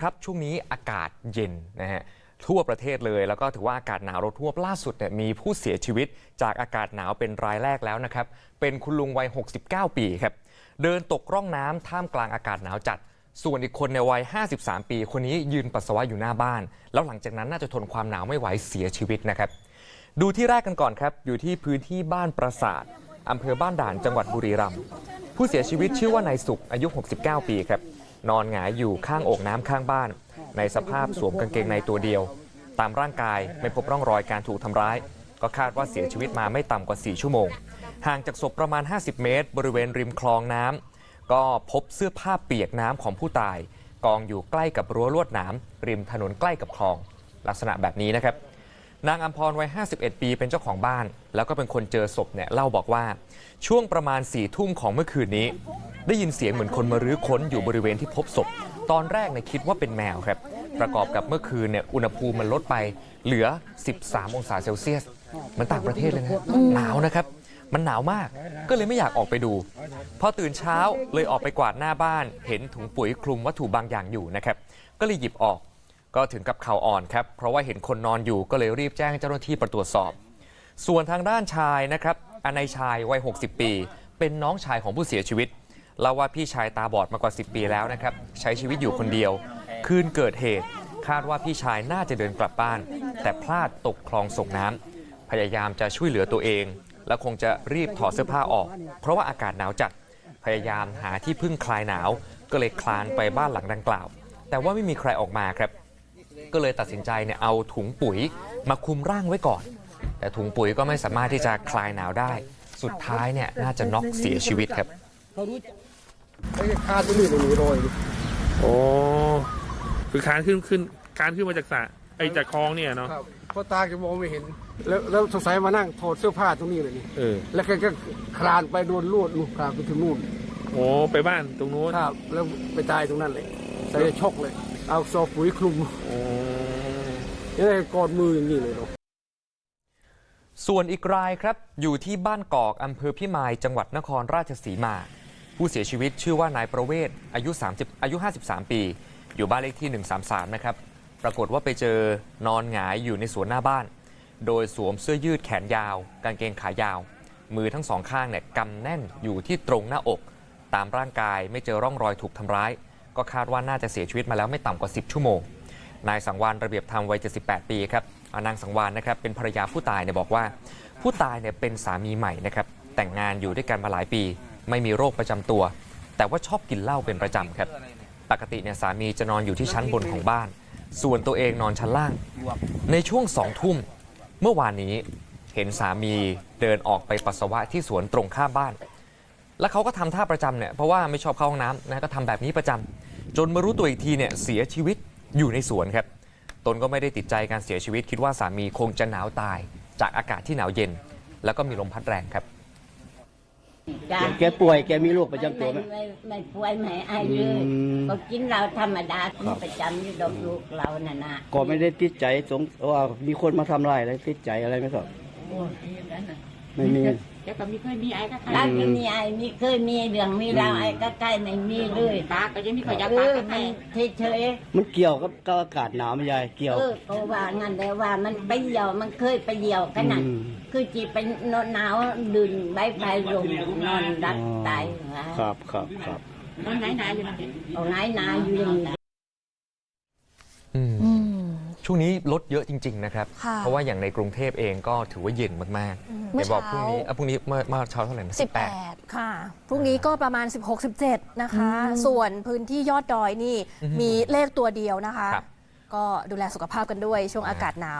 ครับช่วงนี้อากาศเย็นนะฮะทั่วประเทศเลยแล้วก็ถือว่าอากาศหนาวลดทั่วล่าสุดเนี่ยมีผู้เสียชีวิตจากอากาศหนาวเป็นรายแรกแล้วนะครับ เป็นคุณลุงวัย 69 ปีครับ เดินตกร่องน้ำท่ามกลางอากาศหนาวจัด ส่วนอีกคนในวัย 53 ปี คนนี้ยืนปัสสาวะอยู่หน้าบ้าน แล้วหลังจากนั้นน่าจะทนความหนาวไม่ไหวเสียชีวิตนะครับ ดูที่แรกกันก่อนครับ อยู่ที่พื้นที่บ้านปราสาทอำเภอบ้านด่านจังหวัดบุรีรัมย์ผู้เสียชีวิตชื่อว่านายสุขอายุ 69 ปีครับ นอนหงายอยู่ข้างโอกน้ำข้างบ้าน ในสภาพสวมกางเกงในตัวเดียว ตามร่างกายไม่พบร่องรอยการถูกทำร้าย ก็คาดว่าเสียชีวิตมาไม่ต่ำกว่า 4 ชั่วโมง ห่างจากศพประมาณ 50 เมตร บริเวณริมคลองน้ำก็พบเสื้อผ้าเปียกน้ำของผู้ตาย กองอยู่ใกล้กับรั้วลวดหนามริมถนนใกล้กับคลอง ลักษณะแบบนี้นะครับ นางอัมพรวัย 51 ปีเป็นเจ้าของบ้าน แล้วก็เป็นคนเจอศพเนี่ยเล่าบอกว่าช่วงประมาณ4ี่ทุ่มของเมื่อคืนนี้ ได้ยินเสียงเหมือนคนมารื้อค้นอยู่บริเวณที่พบศพ ตอนแรกเนี่ยคิดว่าเป็นแมวครับ ประกอบกับเมื่อคืนเนี่ยอุณหภูมิมันลดไปเหลือ 13 องศาเซลเซียสมันต่างประเทศเลยนะหนาวนะครับ มันหนาวมากก็เลยไม่อยากออกไปดู พอตื่นเช้าเลยออกไปกวาดหน้าบ้าน เห็นถุงปุ๋ยคลุมวัตถุบางอย่างอยู่นะครับก็เลยหยิบออก ก็ถึงกับเข่าอ่อนครับ เพราะว่าเห็นคนนอนอยู่ก็เลยรีบแจ้งเจ้าหน้าที่ประตรวจสอบ ส่วนทางด้านชายนะครับอนายชายวัย 60 ปี เป็นน้องชายของผู้เสียชีวิตเล่าว่าพี่ชายตาบอดมากว่า 10 ปีแล้วนะครับ ใช้ชีวิตอยู่คนเดียว คืนเกิดเหตุ คาดว่าพี่ชายน่าจะเดินกลับบ้าน แต่พลาดตกคลองส่งน้ำพยายามจะช่วยเหลือตัวเอง และคงจะรีบถอดเสื้อผ้าออก เพราะว่าอากาศหนาวจัดพยายามหาที่พึ่งคลายหนาว ก็เลยคลานไปบ้านหลังดังกล่าว แต่ว่าไม่มีใครออกมาครับ ก็เลยตัดสินใจเนี่ยเอาถุงปุ๋ยมาคุมร่างไว้ก่อน แต่ถุงปุ๋ยก็ไม่สามารถที่จะคลายหนาวได้ สุดท้ายเนี่ยน่าจะน็อกเสียชีวิตครับไอ้คาดไม่มีตรงนี้โรยโอ้คือคานขึ้นขึ้นคานขึ้นมาจากสระไอจากคลองเนี่ยเนาะครับเพราะตาแกมองไม่เห็น แล้วแล้วสงสัยมานั่งถอดเสื้อผ้าตรงนี้เลยนี่เออแล้วแกก็คลานไปโดนลวดนู่นคลานไปถึงนู่นโอ้ไปบ้านตรงนู้นครับ แล้วไปตายตรงนั้นเลยใส่ชกเลย เอาซอปุ๋ยคลุมโอ้ยังไงกอดมืออย่างนี้เลยเนาะส่วนอีกรายครับอยู่ที่บ้านกอกอำเภอพิมายจังหวัดนครราชสีมา ผู้เสียชีวิตชื่อว่านายประเวศอายุ 30 อายุ 53 ปี อยู่บ้านเลขที่ 133 นะครับ ปรากฏว่าไปเจอนอนหงายอยู่ในสวนหน้าบ้าน โดยสวมเสื้อยืดแขนยาว กางเกงขายาว มือทั้งสองข้างเนี่ยกำแน่นอยู่ที่ตรงหน้าอก ตามร่างกายไม่เจอร่องรอยถูกทำร้าย ก็คาดว่าน่าจะเสียชีวิตมาแล้วไม่ต่ำกว่า 10 ชั่วโมง นายสังวานระเบียบธรรมวัย 78 ปีครับนางสังวานนะครับเป็นภรรยาผู้ตายเนี่ยบอกว่า ผู้ตายเนี่ยเป็นสามีใหม่นะครับแต่งงานอยู่ด้วยกันมาหลายปี ไม่มีโรคประจำตัว แต่ว่าชอบกินเหล้าเป็นประจำครับ ปกติเนี่ยสามีจะนอนอยู่ที่ชั้นบนของบ้าน ส่วนตัวเองนอนชั้นล่าง ในช่วงสองทุ่มเมื่อวานนี้เห็นสามีเดินออกไปปัสสาวะที่สวนตรงข้ามบ้าน แล้วเขาก็ทำท่าประจำเนี่ยเพราะว่าไม่ชอบเข้าห้องน้ำนะก็ทำแบบนี้ประจำจนมารู้ตัวอีกทีเนี่ยเสียชีวิตอยู่ในสวนครับ ตนก็ไม่ได้ติดใจการเสียชีวิต คิดว่าสามีคงจะหนาวตาย จากอากาศที่หนาวเย็น แล้วก็มีลมพัดแรงครับจ้ะแกป่วยแกมีโรคประจำตัวไหมไม่ไม่ไม่ป่วยไม่ไอเลยอืมก็กินเราธรรมดากินประจำอยู่ดอกลูกเราน่ะนะก็ไม่ได้ติดใจสงว่ามีคนมาทำลายอะไรติดใจอะไรไหมครับโอ้ยนั่นน่ะไม่มี แกก็มีเคยมีไอ้ก็เราจะมีไอมีเคยมีเรื่องมีราวไอก็ใกล้ไม่มีเลยตาก็ยังมีขอยาเอปากอกันมัให้นเฉยมันเกี่ยวกับกับอากาศหนาวไหมยายเกี่ยวๆเออก็ว่างั้นแต่ว่ามันไปเหี่ยวมันเคยไปเหี่ยวกันน่ะอืมคือจีไปนอนหนาวดื่นใบไฟลงนอนรักตายเหรอครับครับครับตอนไหนนายอยู่นะเอาไงนาอยู่อย่างนี้อืม อืม ช่วงนี้ลดเยอะจริง ๆ นะครับ ค่ะเพราะว่าอย่างในกรุงเทพเองก็ถือว่าเย็นมากอืมๆเมื่เดี๋อยวบอกพรุ่งนี้เช้าอะพรุ่งนี้เมื่อเมื่อเช้าเท่าไหร่นะ18 18 ค่ะ พรุ่งนี้ก็ประมาณ 16 17 นะคะ ส่วนพื้นที่ยอดดอยนี่อือฮึมีเลขตัวเดียวนะคะ ครับ ก็ดูแลสุขภาพกันด้วยช่วงอากาศหนาว